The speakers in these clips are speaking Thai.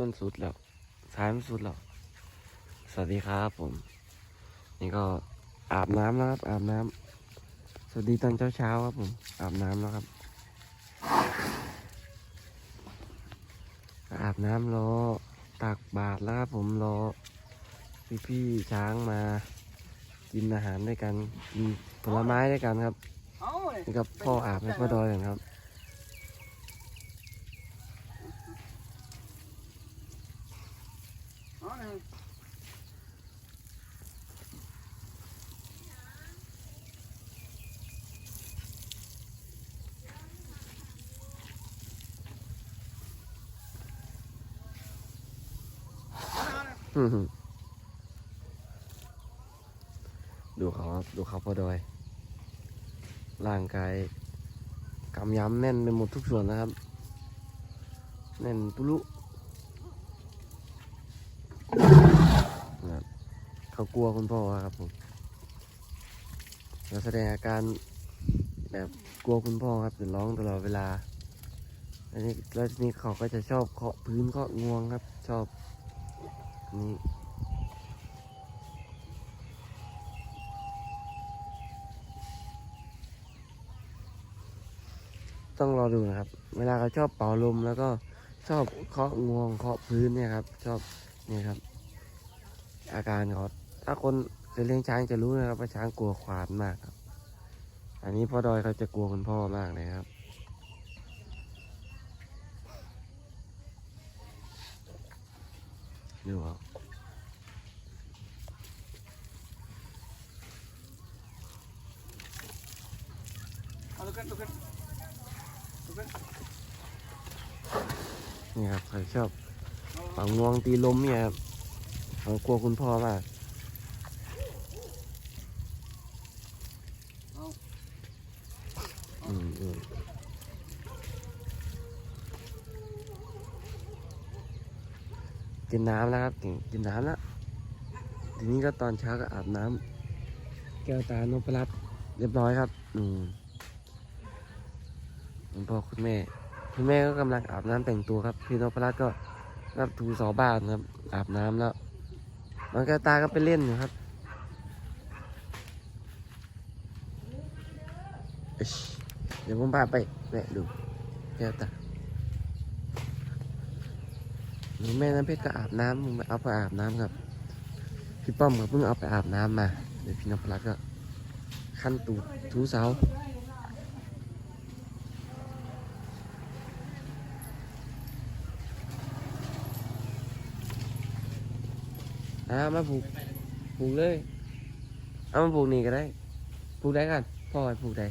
มันสุดแล้วสายมันสุดแล้ว สวัสดีครับผม นี่ก็อาบน้ำแล้วครับ อาบน้ำสวัสดีตอนเช้าเช้าๆครับผม อาบน้ำแล้วครับ อาบน้ำรอตักบาตรแล้วครับผมรอพี่ๆช้างมา กินอาหารด้วยกันกินผลไม้ด้วยกันครับเอาเลยนี่ก็พ่ออาบให้พ่อดอยกันครับ เอาเลย อื้อหือ ดูเขาครับ ดูเขาพอดอย ร่างกายกำยำแน่นไปหมดทุกส่วนนะครับ แน่นปุลุนะครับเขากลัวคุณพ่อครับผมแล้วแสดงอาการแบบกลัวคุณพ่อครับจะร้องตลอดเวลา อันนี้แล้วทีนี้เขาก็จะชอบเคาะพื้นเคาะงวงครับ ชอบ นี่ต้องรอดูนะครับ เวลาเขาชอบเป่าลมแล้วก็ชอบเคาะงวงเคาะพื้นเนี่ยครับ ชอบเนี่ยครับ อาการเขาถ้าคนเคยเลี้ยงช้างจะรู้นะครับว่าช้างกลัวขวานมากครับ อันนี้พ่อดอยเขาจะกลัวคุณพ่อมากเลยครับ ดูครับเอาลูกกันลูกกันลูกกันนี่ครับเขาชอบเป่างวงตีลมเนี่ยครับเขากลัวคุณพ่อมากอืมอืม กินน้ำแล้วครับกินกินน้ำแล้วทีนี้ก็ตอนเช้าก็อาบน้ำแก้วตานพรัตน์เรียบร้อยครับอืมคุณพ่อคุณแม่คุณแม่ก็กำลังอาบน้ำแต่งตัวครับ พี่นพรัตน์ก็รับถูสอบ้านครับ อาบน้ำแล้วน้องแก้วตาก็ไปเล่นอยู่ครับเดี๋ยวผมพาไปแวะดูแก้วตาห นูแม่น้ำเพชรก็อาบน้ำมึงเอาไปอาบน้ำครับ พี่ป้อมก็เพิ่งเอาไปอาบน้ำมา เดี๋ยวพี่นพรัตน์ก็ขั้นตูดถูเสาอ่ามาผูกผูกเลย เอามาผูกนี่ก็ได้ ผูกได้กันพ่อให้ผูกได้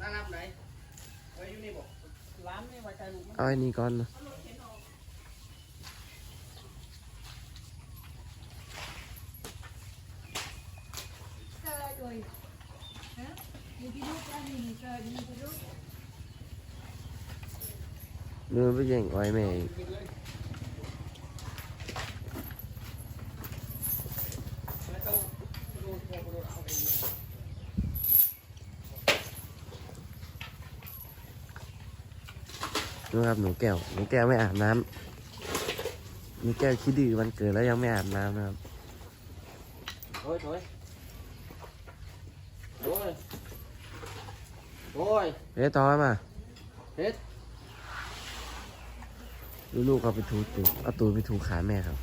น้าน้ำไหนไว้อยู่นี่บอกร้านนี่ไว้ใจลูกมันเอาไอ้นี่ก่อนนะ มือไปแย่งอ้อยแม่ดูครับหนูแก้วหนูแก้วไม่อาบน้ำหนูแก้วคิดดื้อวันเกิดแล้วยังไม่อาบน้ำนะครับโอ้ยโอ้ยโอ้ยโอ้ยเฮ้ยต่อมาเฮ็ดดูลูกเขาไปถูตูดเอาตูดไปถูขาแม่ครับ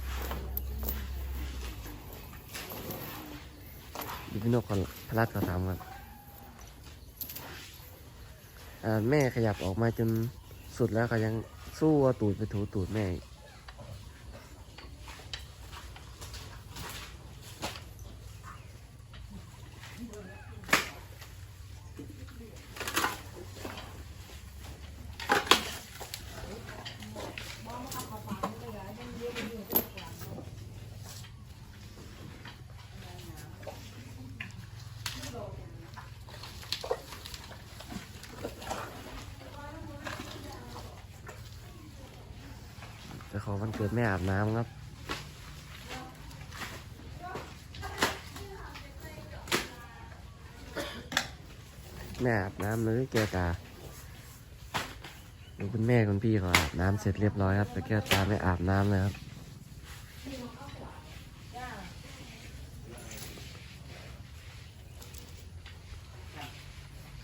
ดูพี่นกเขาพลัดเขาทำครับอ่าแม่ขยับออกมาจนสุดแล้วเขายังสู้เอาตูดไปถูตูดแม่ ขอวันเกิดแม่อาบน้ำครับแม่อาบน้ำเลยแกตาดูคุณแม่คุณพี่เขาอาบน้ำเสร็จเรียบร้อยครับแต่แกตาไม่อาบน้ำเลยครับ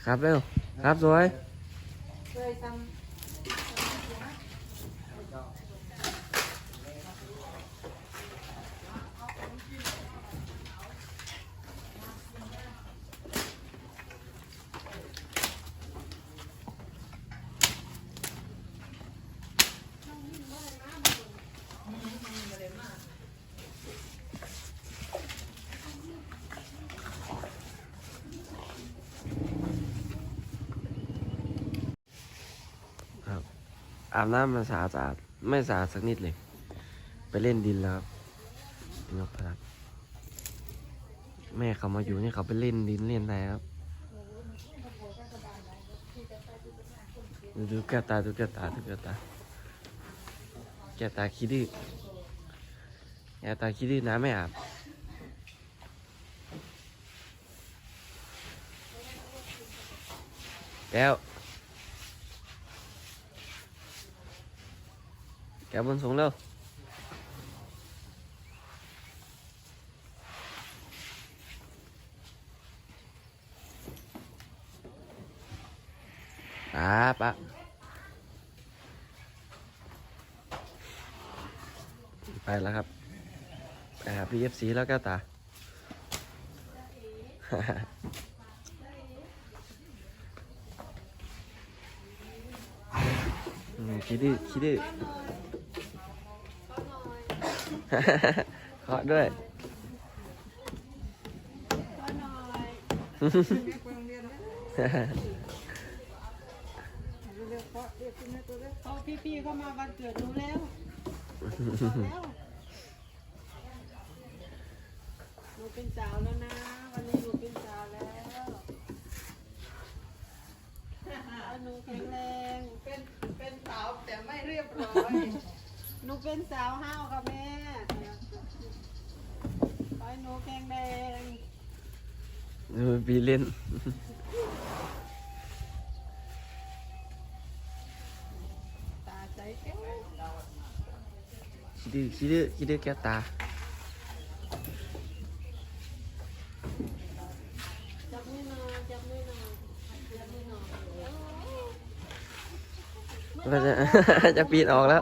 ครับเร็วครับสวย อาบน้ำมันสะอาดสะอาดไม่สะอาดสักนิดเลย ไปเล่นดินแล้วครับนกพลัดแม่เขามาอยู่นี่เขาไปเล่นดินเล่นอะไรครับดูแกตาดูแกตาดูแกตาแกตาคิดดื้อแกตาคิดดื้อน้ำไม่อาบแก้ว kéo bên xuống đâu à bác ไปแล้วครับไปหาพีเอฟซีแล้วก็ตา คิดดื้อคิดดื้อ เคาะด้วยเอาพี่เข้ามาวันเกิดหนูแล้วแล้วหนูเป็นสาวแล้วนะ วันนี้หนูเป็นสาวแล้วหนูแข็งแรง เป็นเป็นสาวแต่ไม่เรียบร้อย หนูเป็นสาวห้าวค่ะแม่ขอให้หนูแข็งแรงดูปีเล่น ตาใจแก้ว คิดดื้อคิดดื้อคิดดื้อแก้วตา จับมือหน่อยจับมือหน่อยจับมือหน่อย เราจะ จะปีนออกแล้ว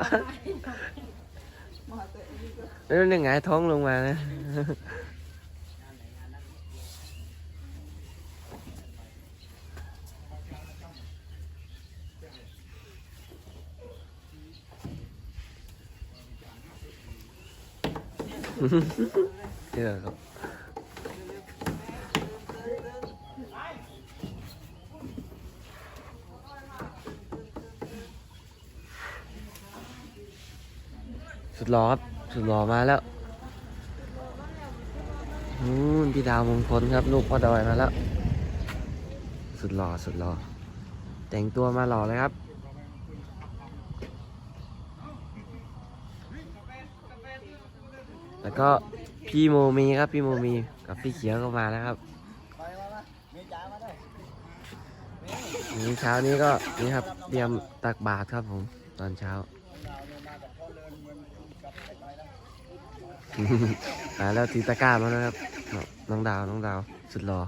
แล้วนึงหงายท้องลงมานะเดี๋ยวครับ สุดหล่อครับ สุดหล่อมาแล้วนู่นพี่ดาวมงคลครับ ลูกพ่อดอยมาแล้ว สุดหล่อสุดหล่อแต่งตัวมาหล่อเลยครับแล้วก็พี่โมมีครับพี่โมมีกับพี่เขียวก็มาแล้วครับนี่เช้านี้ก็นี่ครับเตรียมตักบาตรครับผมตอนเช้า มาแล้วตีตะกร้ามาแล้วครับ น้องดาว น้องดาว สุดหล่อ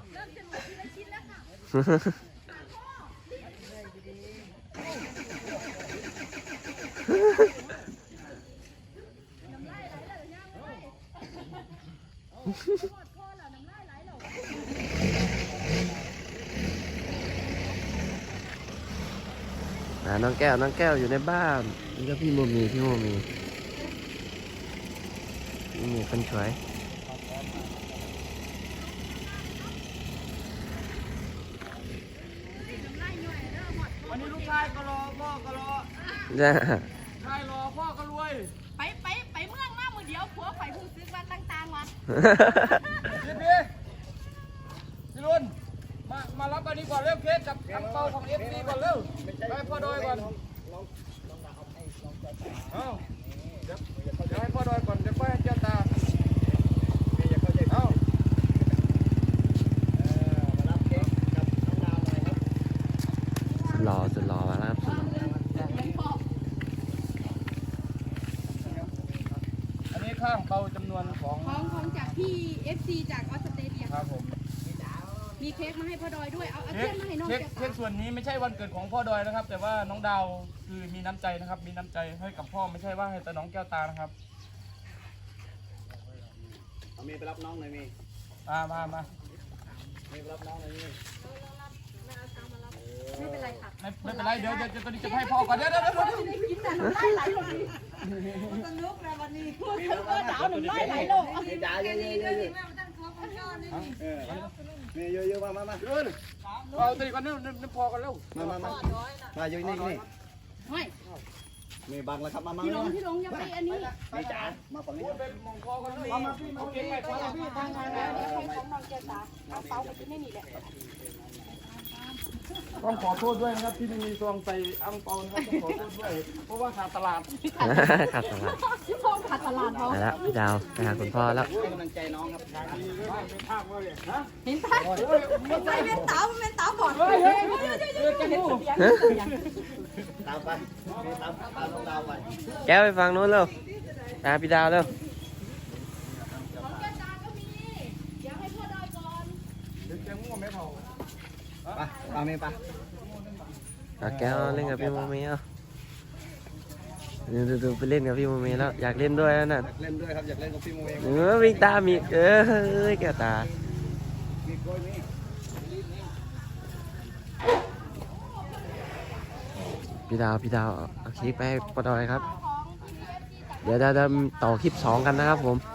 อ่าน้องแก้ว น้องแก้วอยู่ในบ้าน นี่ก็พี่โมมี พี่โมมี พี่โมมีคนสวย วันนี้ลูกชายก็รอพ่อก็รอจ้าชายรอพ่อก็รวยไปไปไปเมืองมามือเดียวผัวไปผู้ซื้อมาต่างๆวะพี่พี่พี่รุนมามารับอันนี้ก่อนเร็วเคสกับอังเปาของเอฟซีก่อนเร็วไปพ่อดอยก่อนเอาเดี๋ยวเดี๋ยวให้พ่อดอยก่อนเดี๋ยวค่อยให้เจ้าตาเอา สุดหล่อสุดหล่อมาแล้วครับสุดหล่อางเปาจำนวนของของของจากพี่ FC จากออสเตรเลียครับผมมีเค้กมาให้พ่อดอยด้วย เอาเอาเค้เทีกยนมาให้น้องเค้กแกเค้กส่วนนี้ไม่ใช่วันเกิดของพ่อดอยนะครับ แต่ว่าน้องดาวคือมีน้ำใจนะครับ มีน้ำใจให้กับพ่อไม่ใช่ว่าให้แต่น้องแก้วตานะครับเอามีไปรับน้องหน่อยมีมามามามีไปรับน้องหน่อยมี ไม่เป็นไรค่ะไม่ไม่เป็นไรเดี๋ยวเดี๋ยวเดี๋ยวตอนนี้จะให้พ่อก่อนเดี๋ยวเดี๋ยวเดี๋ยวเดี๋ยวได้กินแต่น้ำลายไหลลงดีสนุกนะวันนี้มีแล้วก็ดาวน้ำลายไหลลงมีจ่ายเยอะดีๆด้วยเยนี่อะแม่มาตั้งตัวคนชอบนี่นี่ๆเออมีเยอะๆมามามาเอาตัวนี้ก่อนนี่นี่พอกันแล้วมามามามาอยู่นี่นี่ไม่มีบังแล้วครับมามาพี่ลมางพี่ลงอย่าไปอันนี้มีจ่ายมาฝั่งนี้เป็นมองคอกันเลยมามาพี่มาเก็บไปพอแล้วพี่ทางงานแล้วของน้องแกตาเอาเปาไปกินในนี่แหละ ต้องขอโทษด้วยนะครับที่ไม่มีซองใส่อังเปานะครับต้องขอโทษด้วย เพราะว่าขาดตลาดขาดตลาดที่พองขาดตลาดเขาไปแล้วพี่ดาวไปหาคุณพ่อแล้วให้กำลังใจน้องครับเห็นปะไม่ใช่เป็นเต๋าเป็นเต๋าบอดเฮ้ยเฮ้ยเฮ้ยเฮ้ยจะงูตามไปมีตามตามน้องดาวไปแก้วไปฟังนู้นเร็วตามพี่ดาวเร็ว ของแกตาก็มี เดี๋ยวให้พ่อดอยก่อน จะงูไม่เท่า ไปตามมีไปเอาแก้วเล่นกับพี่โมเมเอาดูดูดูไปเล่นกับพี่โมเมแล้วอยากเล่นด้วยแล้วน่ะอยากเล่นด้วยครับอยากเล่นกับพี่โมเองเออวิ่งตามอีกเออเฮ้ยแก้วตามีกล้วยมีพี่ดาวพี่ดาวเอาคลิปไปให้ปอดอยครับ เดี๋ยวจะจะต่อคลิปสองกันนะครับผมเ